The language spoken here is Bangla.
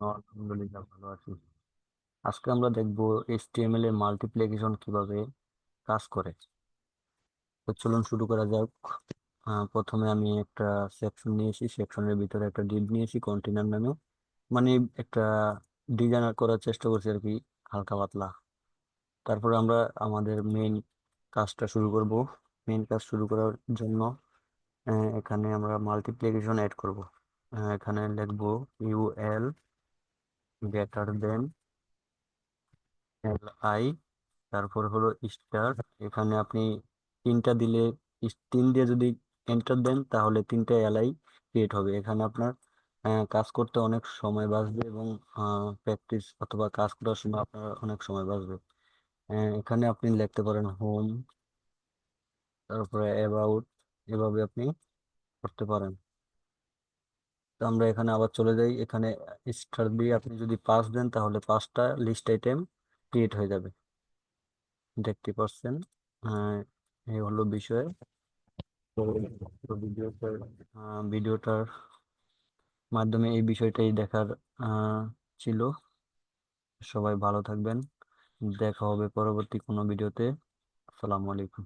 আলহামদুলিল্লাহ, ভালো আছি। আজকে আমরা দেখব এইচটিএমএল এ মাল্টিপ্লিকেশন কীভাবে কাজ করে। তো চলুন শুরু করা যাক। প্রথমে আমি একটা সেকশন নিয়েছি সেকশনের ভিতরে একটা ডিভ নিয়েছি কন্টেনার নামে। মানে একটা ডিজাইন করার চেষ্টা করছি আর কি, হালকা পাতলা। তারপর আমরা আমাদের মেইন কাজটা শুরু করব। মেইন কাজ শুরু করার জন্য এখানে আমরা মাল্টিপ্লিকেশন অ্যাড করব। এখানে লিখব UL greater then L I তারপর হলো স্টার এখানে আপনি তিনটা দিলে, তিন দিয়ে যদি এন্টার দেন, তাহলে তিনটা এলআই ক্রিয়েট হবে। এখানে আপনার কাজ করতে অনেক সময় বাঁচবে এবং প্র্যাকটিস অথবা কাজ করার সময় আপনার অনেক সময় বাঁচবে। এখানে আপনি লিখতে পারেন হোম তারপরে অ্যাবাউট এভাবে আপনি করতে পারেন। তো আমরা এখানে আবার চলে যাই। এখানে স্টার দিয়ে আপনি যদি পাঁচ দেন তাহলে পাঁচটা লিস্ট আইটেম ক্রিয়েট হয়ে যাবে। দেখতে পাচ্ছেন? আহ, এই হলো বিষয়। ভিডিওটার ভিডিওটার মাধ্যমে এই বিষয়টাই দেখার ছিল। সবাই ভালো থাকবেন। দেখা হবে পরবর্তী কোনো ভিডিওতে। আসসালামু আলাইকুম।